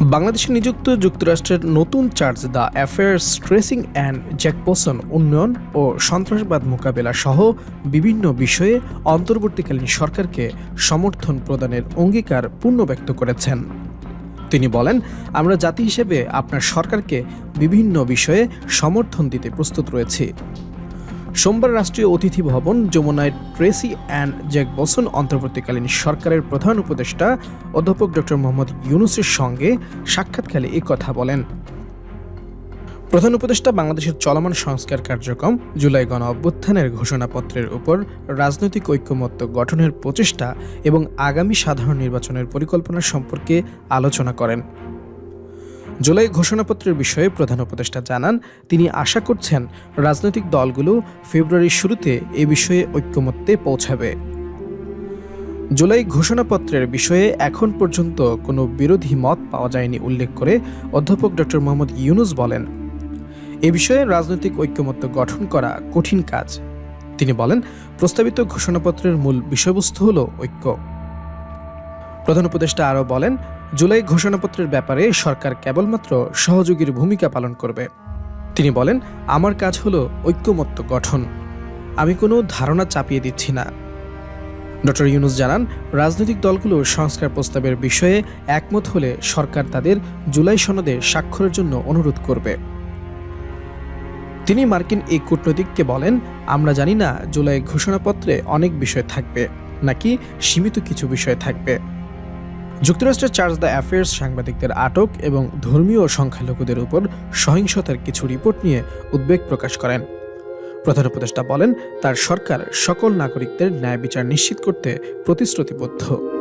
বাংলাদেশে নিযুক্ত যুক্তরাষ্ট্রের নতুন chargé d'affaires Tracey Ann Jacobson উন্নয়ন ও সন্ত্রাসবাদ মোকাবেলা সহ বিভিন্ন বিষয়ে অন্তর্বর্তীকালীন সরকারকে সমর্থন প্রদানের অঙ্গীকার পূর্ণ ব্যক্ত করেছেন। তিনি বলেন, আমরা জাতি হিসেবে আপনার সরকারকে বিভিন্ন বিষয়ে সমর্থন দিতে প্রস্তুত রয়েছি। সোমবার রাষ্ট্রীয় অতিথি ভবন, যমুনায় ট্রেসি অ্যান্ড জ্যাক বসন অন্তর্বর্তীকালীন সরকারের প্রধান উপদেষ্টা অধ্যাপক ডক্টর মোহাম্মদ ইউনুসের সঙ্গে সাক্ষাৎকালে এ কথা বলেন। প্রধান উপদেষ্টা বাংলাদেশের চলমান সংস্কার কার্যক্রম, জুলাই গণ অভ্যুত্থানের ঘোষণাপত্রের উপর রাজনৈতিক ঐক্যমত্য গঠনের প্রচেষ্টা এবং আগামী সাধারণ নির্বাচনের পরিকল্পনা সম্পর্কে আলোচনা করেন। জুলাই ঘোষণাপত্রের বিষয়ে প্রধান উপদেষ্টা জানান, তিনি আশা করছেন রাজনৈতিক দলগুলো ফেব্রুয়ারির শুরুতে এ বিষয়ে ঐক্যমত্যে পৌঁছাবে। জুলাই ঘোষণাপত্রের বিষয়ে এখন পর্যন্ত কোনো বিরোধী মত পাওয়া যায়নি উল্লেখ করে অধ্যাপক ডক্টর মোহাম্মদ ইউনুস বলেন, এ বিষয়ে রাজনৈতিক ঐক্যমত্য গঠন করা কঠিন কাজ। তিনি বলেন, প্রস্তাবিত ঘোষণাপত্রের মূল বিষয়বস্তু হল ঐক্য। প্রধান উপদেষ্টা আরও বলেন জুলাই ঘোষণাপত্রের ব্যাপারে সরকার কেবলমাত্র সহযোগীর ভূমিকা পালন করবে। তিনি বলেন, আমার কাজ হলো ঐক্যমত্য গঠন। আমি কোনো ধারণা চাপিয়ে দিচ্ছি না। ডক্টর ইউনুস জানান, রাজনৈতিক দলগুলো সংস্কার প্রস্তাবের বিষয়ে একমত হলে সরকার তাদের জুলাই সনদে স্বাক্ষরের জন্য অনুরোধ করবে। তিনি মার্কিন এই কূটনৈতিককে বলেন, আমরা জানি না জুলাই ঘোষণাপত্রে অনেক বিষয় থাকবে, নাকি সীমিত কিছু বিষয় থাকবে। যুক্তরাষ্ট্রের চার্জ দ্য অ্যাফেয়ার্স সাংবাদিকদের আটক এবং ধর্মীয় সংখ্যালঘুদের উপর সহিংসতার কিছু রিপোর্ট নিয়ে উদ্বেগ প্রকাশ করেন। প্রধান উপদেষ্টা বলেন, তার সরকার সকল নাগরিকদের ন্যায় বিচার নিশ্চিত করতে প্রতিশ্রুতিবদ্ধ।